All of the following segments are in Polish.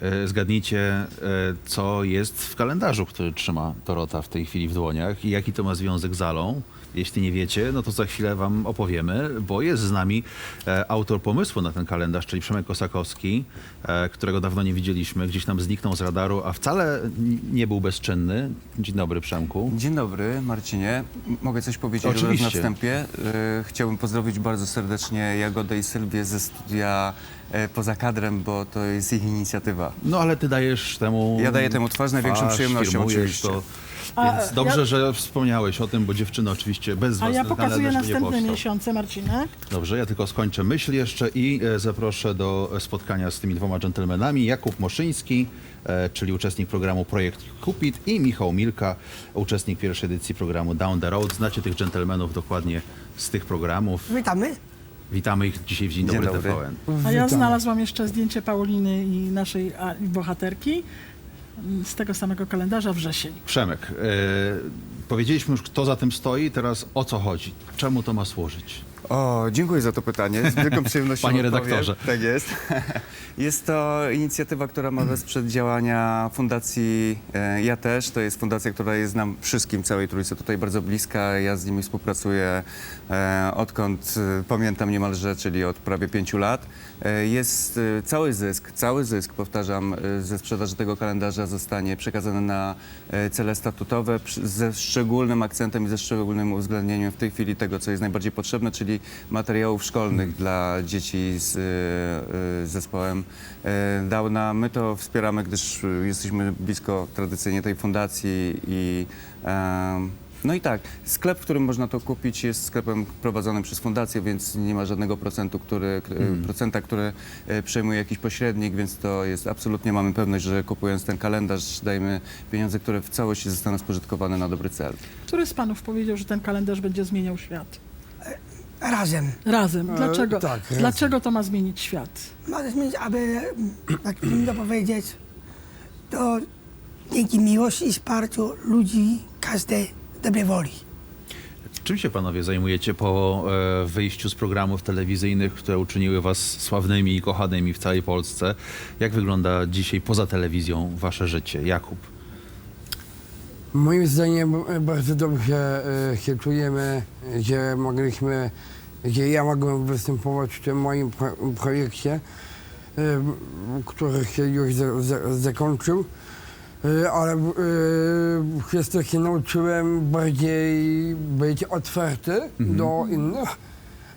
e, zgadnijcie, e, co jest w kalendarzu, który trzyma Dorota w tej chwili w dłoniach i jaki to ma związek z Alą. Jeśli nie wiecie, no to za chwilę wam opowiemy, bo jest z nami e, autor pomysłu na ten kalendarz, czyli Przemek Kosakowski, e, którego dawno nie widzieliśmy, gdzieś tam zniknął z radaru, a wcale n- nie był bezczynny. Dzień dobry, Przemku. Dzień dobry, Marcinie. M- Mogę coś powiedzieć Oczywiście. Oczywiście. na wstępie? E, Chciałbym pozdrowić bardzo serdecznie Jagodę i Sylwię ze studia e, poza kadrem, bo to jest ich inicjatywa. No ale ty dajesz temu. Ja daję temu twarz z największą przyjemnością, firmujesz oczywiście. To, A, więc ja- dobrze, że wspomniałeś o tym, bo dziewczyny oczywiście bez A was ja ten pokazuję by nie następne powstał. miesiące, Marcinek. Dobrze, ja tylko skończę myśl jeszcze i e, zaproszę do spotkania z tymi dwoma dżentelmenami. Jakub Moszyński, e, czyli uczestnik programu Projekt Cupid i Michał Milka, uczestnik pierwszej edycji programu Down the Road. Znacie tych dżentelmenów dokładnie z tych programów. Witamy. Witamy ich dzisiaj w Dzień, Dzień Dobry dobry. TVN. A ja znalazłam jeszcze zdjęcie Pauliny i naszej a, bohaterki z tego samego kalendarza wrzesień. Przemek, e, powiedzieliśmy już kto za tym stoi, teraz o co chodzi? Czemu to ma służyć? O, dziękuję za to pytanie. Z wielką przyjemnością Panie odpowiem. redaktorze. Tak jest. Jest to inicjatywa, która ma wesprzeć działania Fundacji e, Ja też. To jest fundacja, która jest nam wszystkim, całej trójce tutaj bardzo bliska. Ja z nimi współpracuję e, odkąd e, pamiętam niemalże, czyli od prawie pięciu lat. Jest cały zysk, cały zysk, powtarzam, ze sprzedaży tego kalendarza zostanie przekazany na cele statutowe ze szczególnym akcentem i ze szczególnym uwzględnieniem w tej chwili tego, co jest najbardziej potrzebne, czyli materiałów szkolnych dla dzieci z e, e, zespołem e, Downa. My to wspieramy, gdyż jesteśmy blisko tradycyjnie tej fundacji i no i tak, sklep, w którym można to kupić jest sklepem prowadzonym przez fundację, więc nie ma żadnego procentu, który, k- procenta, który przejmuje jakiś pośrednik, więc to jest absolutnie, mamy pewność, że kupując ten kalendarz dajemy pieniądze, które w całości zostaną spożytkowane na dobry cel. Który z panów powiedział, że ten kalendarz będzie zmieniał świat? Razem. Razem. Dlaczego, tak, razem. dlaczego to ma zmienić świat? Mamy zmienić, aby, tak bym to powiedzieć, to dzięki miłości i wsparciu ludzi każdej dobrej woli. Czym się panowie zajmujecie po e, wyjściu z programów telewizyjnych, które uczyniły was sławnymi i kochanymi w całej Polsce? Jak wygląda dzisiaj poza telewizją wasze życie? Jakub. Moim zdaniem e, bardzo dobrze e, się czujemy, że mogliśmy, że ja mogłem występować w tym moim pro, projekcie, e, który się już za, za, zakończył. Ale przez to się nauczyłem bardziej być otwarty do innych.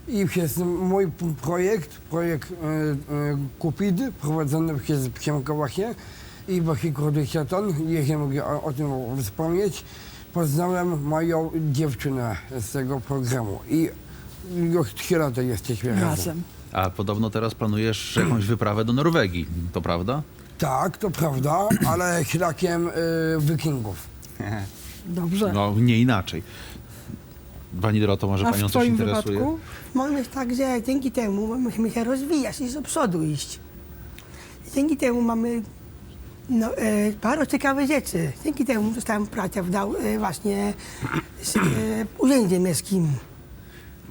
I przez mój projekt, projekt Cupid, prowadzony przez Przemka właśnie i właśnie Kurdysiaton, jeśli mogę o, o tym wspomnieć, poznałem moją dziewczynę z tego programu i już trzy lata jesteśmy razem. Razem. A podobno teraz planujesz jakąś wyprawę do Norwegii, to prawda? Tak, to prawda, ale szlakiem e, wikingów. Dobrze. No, nie inaczej. Pani Doroto, może A panią w coś twoim interesuje? wypadku? Tak, że dzięki temu musimy się rozwijać i do przodu iść. Dzięki temu mamy no, e, parę ciekawych rzeczy. Dzięki temu dostałem pracę w dał, e, właśnie z e, urzędzie miejskim.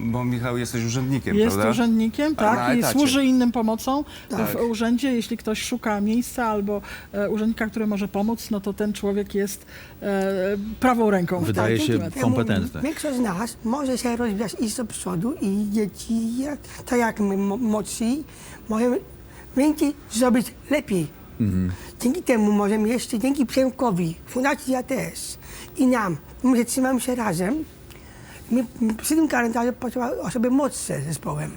Bo Michał jesteś urzędnikiem, Jest prawda? urzędnikiem, A na tak, i etacie. służy innym pomocą Tak. w urzędzie. Jeśli ktoś szuka miejsca albo e, urzędnika, który może pomóc, no to ten człowiek jest e, prawą ręką. w Wydaje tym się. Temu kompetentny. Większość z nas może się rozwijać iść do przodu i dzieci, jak, tak jak my mo- młodsi, możemy więcej zrobić lepiej. Dzięki temu możemy jeszcze, dzięki Przemkowi, Fundacji też i nam, my trzymamy się razem, my my przy tym kalendarzu potrzeba osoby młodsze zespołem.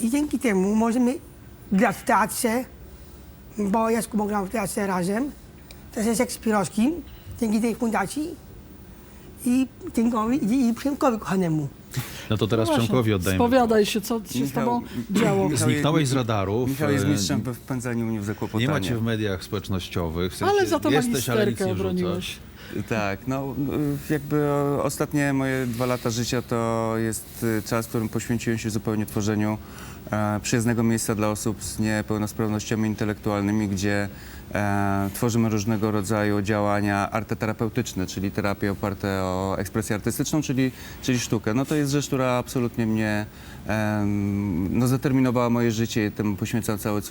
I dzięki temu możemy grać w teatrze, bo ja z Kubą gram w teatrze razem, też jest Szekspirowskim, dzięki tej fundacji i dziękowi i, i Przemkowi kochanemu. No to teraz No właśnie, Przemkowi oddajemy. Spowiadaj się, co się z Michał- tobą działo. Michał Zniknąłeś z radarów. Michał jest e, mistrzem we wpędzaniu mnie w zakłopotanie. Nie macie w mediach społecznościowych. W sensie Ale za to jesteś, ale nic magisterkę nie obroniłeś. Tak, no y, jakby o- ostatnie moje dwa lata życia to jest y, czas, w którym poświęciłem się zupełnie tworzeniu e, przyjaznego miejsca dla osób z niepełnosprawnościami intelektualnymi, gdzie e, tworzymy różnego rodzaju działania arteterapeutyczne, czyli terapie oparte o ekspresję artystyczną, czyli, czyli sztukę. No to jest rzecz, która absolutnie mnie em, no, zaterminowała moje życie i temu poświęcam cały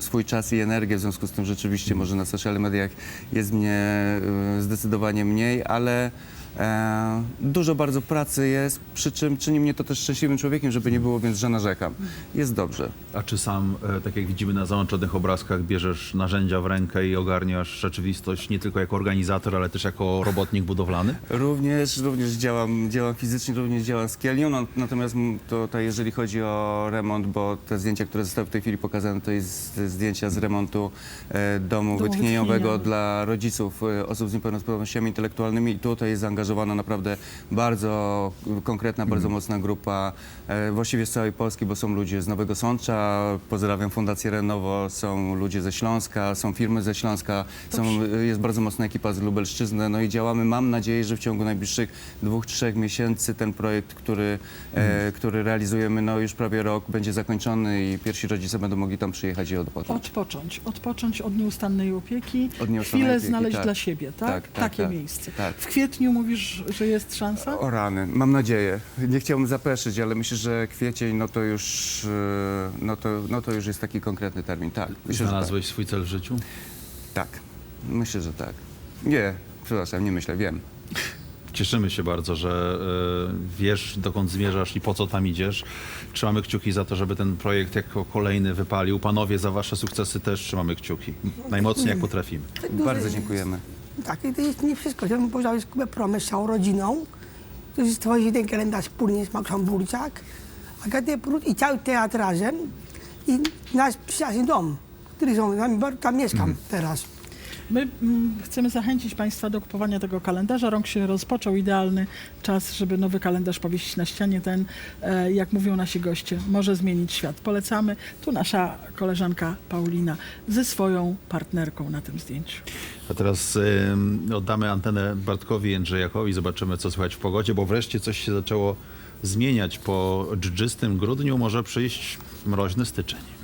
swój czas i energię, w związku z tym rzeczywiście może na social mediach jest mnie y, zdecydowanie mniej, ale e, dużo bardzo pracy jest, przy czym czyni mnie to też szczęśliwym człowiekiem, żeby nie było, więc że narzekam. Jest dobrze. A czy sam, e, tak jak widzimy na załączonych obrazkach, bierzesz narzędzia w rękę i ogarniasz rzeczywistość nie tylko jako organizator, ale też jako robotnik budowlany? Również, również działam, działam fizycznie, również działam z kielnią, no, natomiast m, tutaj jeżeli chodzi o remont, bo te zdjęcia, które zostały w tej chwili pokazane, to jest zdjęcia z remontu e, domu Domu wytchnieniowego wytchnieniowego. dla rodziców e, osób z niepełnosprawnościami intelektualnymi i tutaj jest zaangażowana naprawdę bardzo konkretna, bardzo mocna grupa, e, właściwie z całej Polski, bo są ludzie z Nowego Sącza, pozdrawiam Fundację Renowo, są ludzie ze Śląska, są firmy ze Śląska, są, jest bardzo mocna ekipa z Lubelszczyzny, no i działamy, mam nadzieję, że w ciągu najbliższych dwóch, trzech miesięcy ten projekt, który, e, który realizujemy, no już prawie rok, będzie zakończony i pierwsi rodzice będą mogli tam przyjechać i odpocząć. Odpocząć, odpocząć od nieustannej opieki, Od nieustannej chwilę opieki, znaleźć tak. dla siebie, tak? Tak, tak, Takie tak, miejsce. tak. W kwietniu mówisz, że jest szansa? O rany, mam nadzieję. Nie chciałbym zapeszyć, ale myślę, że kwiecień, no to już, e, no to, no to już jest taki konkretny termin. Tak, myślę, że tak. Znalazłeś swój cel w życiu? tak. Myślę, że tak. Nie, przepraszam, nie myślę, wiem. Cieszymy się bardzo, że e, wiesz, dokąd zmierzasz i po co tam idziesz. Trzymamy kciuki za to, żeby ten projekt jako kolejny wypalił. Panowie, za wasze sukcesy też trzymamy kciuki. Najmocniej jak potrafimy. Bardzo dziękujemy. Tak, i to jest nie wszystko. Chciałbym pozdrowić Kubę Promę z całą rodziną, którzy stworzyli ten kalendarz wspólnie z Maxą Burczak, Agatę Prut i cały teatr razem i nasz przyjazny dom, który są, tam, tam mieszkam teraz. My mm, chcemy zachęcić Państwa do kupowania tego kalendarza. Rąk się rozpoczął, idealny czas, żeby nowy kalendarz powiesić na ścianie. Ten, e, jak mówią nasi goście, może zmienić świat. Polecamy. Tu nasza koleżanka Paulina ze swoją partnerką na tym zdjęciu. A teraz oddamy antenę Bartkowi Jędrzejakowi, zobaczymy co słychać w pogodzie, bo wreszcie coś się zaczęło zmieniać. Po dżdżystym grudniu może przyjść mroźny styczeń.